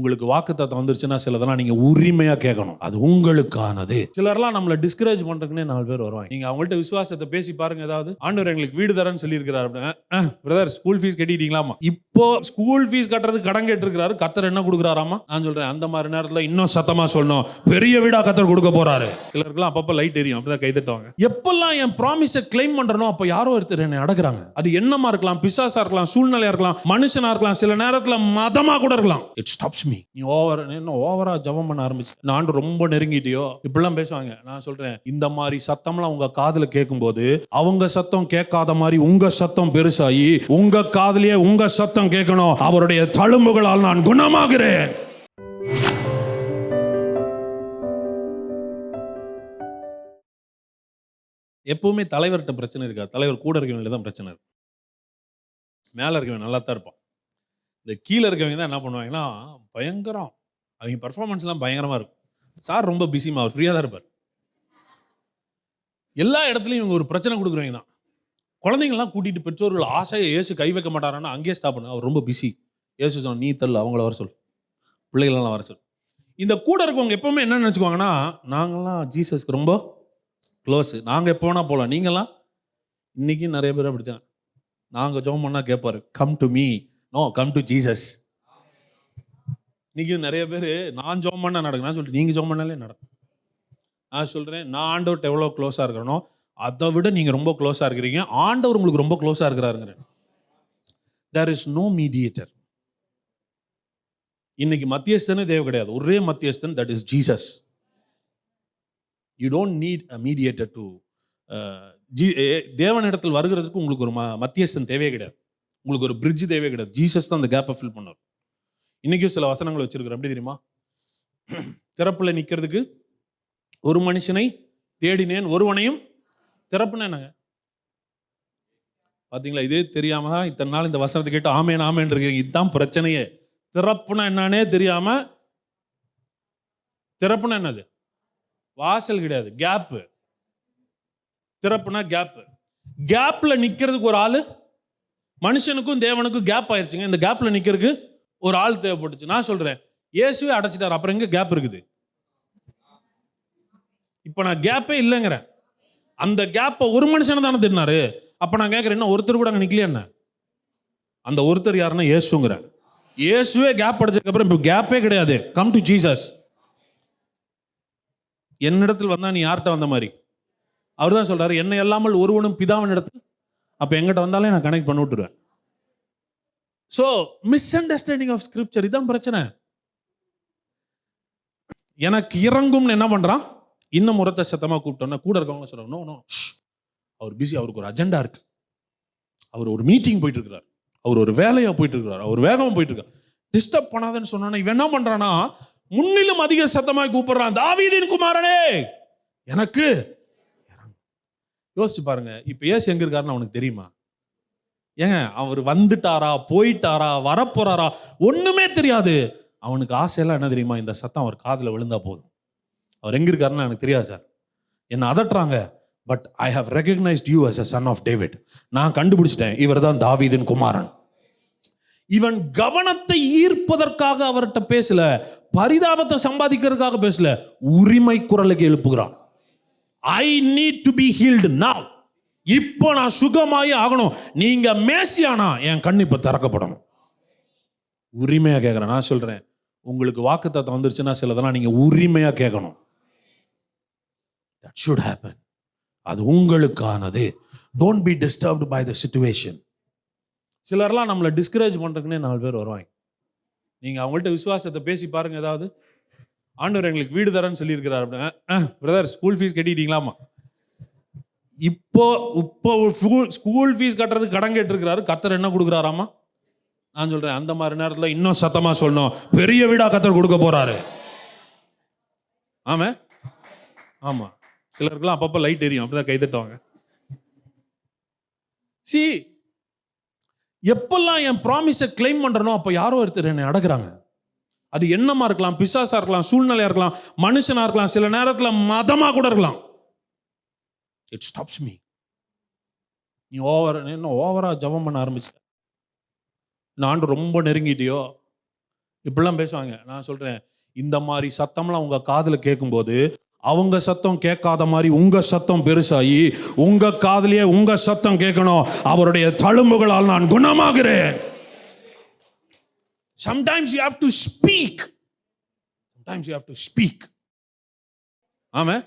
உங்களுக்கு வாக்குத்தத்தம் வந்துருச்சுன்னா சிலதெல்லாம் நீங்க உரிமையா கேட்கணும். அது உங்களுக்கானது. சிலர்லாம் நம்மள டிஸ்கரேஜ் பண்றதுக்குன்னே நாலு பேர் வருவாங்க. நீங்க அவங்கள்ட்ட விசுவாசத்தை பேசி பாருங்க ஏதாவது. ஆண்டவர் எங்களுக்கு வீடு தரேன்னு சொல்லியிருக்கிறாரு பிரதர் ஸ்கூல் ஃபீஸ் கட்டிட்டீங்களாமா இப்போ ஸ்கூல் ஃபீஸ் கட்டுறது கடன் கேட்டிருக்கிறாரு. கத்தர் என்ன கொடுக்குறாராமா நான் சொல்றேன் அந்த மாதிரி நேரத்துல இன்னும் சத்தமா சொல்லணும். பெரிய வீடா கத்தர் கொடுக்க போறாரு. சிலருக்குலாம் அப்பப்ப லைட் எரியும். அப்படிதான் கை தட்டுவாங்க. எப்பெல்லாம் என் ப்ராமிஸை கிளைம் பண்றனோ அப்ப யாரோ ஒருத்தர் என்னை அடக்குறாங்க. அது என்னமா இருக்கலாம்? பிசாசா இருக்கலாம்? சூழ்நிலையா இருக்கலாம்? மனுஷனா இருக்கலாம்? சில நேரத்துல மதமா கூட இருக்கலாம். இட் ஸ்டாப்ஸ் மீ நீ ஓவர் என்ன ஓவரா ஜபம் பண்ண ஆரம்பிச்சு. நான் ஆண்டு ரொம்ப நெருங்கிட்டியோ? இப்படிலாம் பேசுவாங்க. நான் சொல்றேன் இந்த மாதிரி சத்தம்லாம் உங்க காதுல கேட்கும்போது அவங்க சத்தம் கேட்காத மாதிரி உங்க சத்தம் பெருசாகி உங்க காதலியே உங்க சத்தம் கேட்கணும். அவருடைய தழும்புகளால் நான் குணமாகிறேன். எப்பவுமே தலைவர்கிட்ட பிரச்சனை இருக்காது. தலைவர் கூட இருக்கவங்க தான் பிரச்சனை இருக்கு. மேலே இருக்கவன் நல்லா தான் இருப்பான். இந்த கீழே இருக்கவங்க தான் என்ன பண்ணுவாங்கன்னா பயங்கரம். அவங்க பர்ஃபார்மன்ஸ்லாம் பயங்கரமாக இருக்கும். சார் ரொம்ப பிஸிமா அவர் ஃப்ரீயாக தான் இருப்பார். எல்லா இடத்துலையும் இவங்க ஒரு பிரச்சனை கொடுக்குறவங்க தான். குழந்தைங்கள்லாம் கூட்டிகிட்டு பெற்றோர்கள் ஆசையை ஏசு கை வைக்க மாட்டாரான்னு அங்கேயே ஸ்டாப் பண்ணு. அவர் ரொம்ப பிஸி ஏசு சொன்ன நீ தள்ளு அவங்கள வர சொல் பிள்ளைகளெல்லாம் வர சொல் இந்த கூட இருக்கவங்க எப்பவுமே என்ன நினச்சிக்குவாங்கன்னா நாங்கள்லாம் ஜீசஸ்க்கு ரொம்ப க்ளோஸு நாங்கள் எப்போ வேணால் போகலாம் நீங்களாம் இன்றைக்கி நிறைய பேர் அப்படித்தான். நாங்கள் ஜோம் பண்ணால் கேட்பாரு. Come to me no come to Jesus இன்னைக்கு நிறைய பேர் நான் ஜோம் பண்ணால் நடக்கும். நான் சொல்லிட்டு நீங்கள் ஜோம் பண்ணாலே நடக்கும். நான் சொல்கிறேன் நான் ஆண்டவர்கிட்ட எவ்வளோ க்ளோஸாக இருக்கிறனோ அதை விட நீங்கள் ரொம்ப க்ளோஸாக இருக்கிறீங்க. ஆண்டவர் உங்களுக்கு ரொம்ப க்ளோஸாக இருக்கிறாருங்கிறேன் தேர் இஸ் நோ மீடியேட்டர் இன்னைக்கு மத்தியஸ்தனே தேவை கிடையாது. ஒரே மத்தியஸ்தன் that is Jesus you don't need a mediator to ஜீ தேவனிடத்தில் வருகிறதுக்கு உங்களுக்கு ஒரு ம மத்தியஸ்தன் தேவையே கிடையாது. உங்களுக்கு ஒரு பிரிட்ஜ் தேவையே கிடையாது. ஜீசஸ் தான் அந்த கேப்பை ஃபில் பண்ணார். இன்றைக்கும் சில வசனங்கள் வச்சுருக்கிறோம் எப்படி தெரியுமா? திறப்பில் நிற்கிறதுக்கு ஒரு மனுஷனை தேடினேன் ஒருவனையும் திறப்புனா என்னங்க பாத்தீங்களா? இதே தெரியாம தான் இத்தனை நாள் இந்த வசனத்தை கேட்டு ஆமேன் ஆமேன் இருக்கிறீங்க இதுதான் பிரச்சனையே. திறப்புனா என்னன்னே தெரியாம திறப்புனா என்னது? வாசல் கிடையாது. கேப்பு திறப்புனா கேப்பு கேப்ல நிக்கிறதுக்கு ஒரு ஆளு மனுஷனுக்கும் தேவனுக்கும் கேப் ஆயிடுச்சுங்க இந்த கேப்பில் நிற்கிறதுக்கு ஒரு ஆள் தேவைப்பட்டுச்சு. நான் சொல்கிறேன் இயேசுவே அடைச்சிட்டார். அப்புறம் எங்கே கேப் இருக்குது? இப்போ நான் கேப்பே இல்லைங்கிறேன். அந்த கேப்பை ஒரு மனுஷனை தானே தின்னாரு. அப்போ நான் கேட்குறேன் என்ன ஒருத்தர் கூட அங்கே நிற்கலையே என்ன? அந்த ஒருத்தர் யாருன்னா இயேசுங்கிற இயேசுவே கேப் அடைச்சதுக்கப்புறம் இப்போ கேப்பே கிடையாது. கம் டு ஜீசஸ் என்னிடத்தில் வந்தால் நீ யார்கிட்ட வந்த மாதிரி? அவர் தான் சொல்கிறார் என்னை இல்லாமல் ஒருவனும் பிதாவின் இடத்தில் அப்போ எங்கிட்ட வந்தாலே நான் கனெக்ட் பண்ணி விட்டுருவேன். So misunderstanding of scripture இதான் பிரச்சனை. எனக்கு இறங்கும்னு என்ன பண்ணுறான் இன்னும் முறத்தை சத்தமாக கூப்பிட்டோன்னா கூட இருக்கவங்க சொல்றாங்க நோ நோ அவர் பிஸி அவருக்கு ஒரு அஜெண்டா இருக்கு. அவர் ஒரு மீட்டிங் போயிட்டு இருக்கிறார் அவர் ஒரு வேலையாக போயிட்டு இருக்கிறார் அவர் வேகமாக போயிட்டு இருக்கார் டிஸ்டர்ப் பண்ணாதன்னு சொன்னா இவன் என்ன பண்ணுறான்னா முன்னிலும் அதிக சத்தமாய் கூப்பிடுறான் தாவீதின் குமாரனே எனக்கு யோசிச்சு பாருங்க இப்போ ஏசு எங்க இருக்காருன்னு அவனுக்கு தெரியுமா? ஏங்க அவர் வந்துட்டாரா போயிட்டாரா வரப்போறாரா ஒண்ணுமே தெரியாது. அவனுக்கு ஆசையெல்லாம் என்ன தெரியுமா? இந்த சத்தம் அவர் காதில் விழுந்தா போதும். அவர் எங்க இருக்காருன்னு எனக்கு தெரியாது சார். என்ன அதட்டுறாங்க. But I have recognised you as a son of David நான் கண்டுபிடிச்சிட்டேன் இவர் தான் தாவீதின் குமாரன். இவன் கவனத்தை ஈர்ப்பதற்காக அவர்கிட்ட பேசல பரிதாபத்தை சம்பாதிக்கிறதுக்காக பேசல உரிமை குரலுக்கு எழுப்புகிறான். I need to be healed now இப்போ நான் சுகமாயி ஆகணும். நீங்க மேசியானா என் கண் இப்போ திறக்கப்படணும். உரிமையாக கேட்குறேன் நான் சொல்கிறேன் உங்களுக்கு வாக்குத்தத்தம் வந்துருச்சுன்னா சிலதெல்லாம் நீங்கள் உரிமையாக கேட்கணும் தட் ஷுட் ஹேப்பன் அது உங்களுக்கானது. Don't be disturbed by the situation சிலர்லாம் நம்மளை டிஸ்கரேஜ் பண்ணுறதுக்குன்னே நாலு பேர் வருவாங்க. நீங்கள் அவங்கள்ட்ட விசுவாசத்தை பேசி பாருங்கள் ஏதாவது. ஆண்டவர் எங்களுக்கு வீடு தரேன்னு சொல்லியிருக்கிறார் பிரதர் ஸ்கூல் ஃபீஸ் கட்டிட்டீங்களாமா இப்போ இப்போ ஸ்கூல் ஃபீஸ் கட்டுறதுக்கு கடன் கேட்டிருக்கிறாரு. கத்தர் என்ன கொடுக்குறாராமா நான் சொல்றேன் அந்த மாதிரி நேரத்தில் இன்னும் சத்தமாக சொல்லணும். பெரிய வீடாக கத்தர் கொடுக்க போறாரு. ஆமா ஆமா. சிலருக்குலாம் அப்பப்போ லைட் எரியும். அப்படிதான் கை தட்டுவாங்க. சி எப்பெல்லாம் என் ப்ராமிஸை கிளைம் பண்ணுறனோ அப்போ யாரோ ஒருத்தர் என்னை அடக்குறாங்க. அது எண்ணமாக இருக்கலாம்? பிசாசாக இருக்கலாம் சூழ்நிலையாக இருக்கலாம் மனுஷனாக இருக்கலாம் சில நேரத்தில் மதமாக கூட இருக்கலாம். இட் ஸ்டாப்ஸ் மீ நீ ஓவர் என்ன ஓவராக ஜபம் பண்ண ஆரம்பிச்சிட்ட? நான் ஆண்டு ரொம்ப நெருங்கிட்டியோ? இப்படிலாம் பேசுவாங்க. நான் சொல்கிறேன் இந்த மாதிரி சத்தம்லாம் உங்கள் காதில் கேட்கும்போது அவங்க சத்தம் கேட்காத மாதிரி உங்க சத்தம் பெருசாகி உங்க காதலியே உங்க சத்தம் கேட்கணும். அவருடைய தழும்புகளால் நான் குணமாகிறேன். Sometimes you have to speak. Sometimes you have to speak. Amen.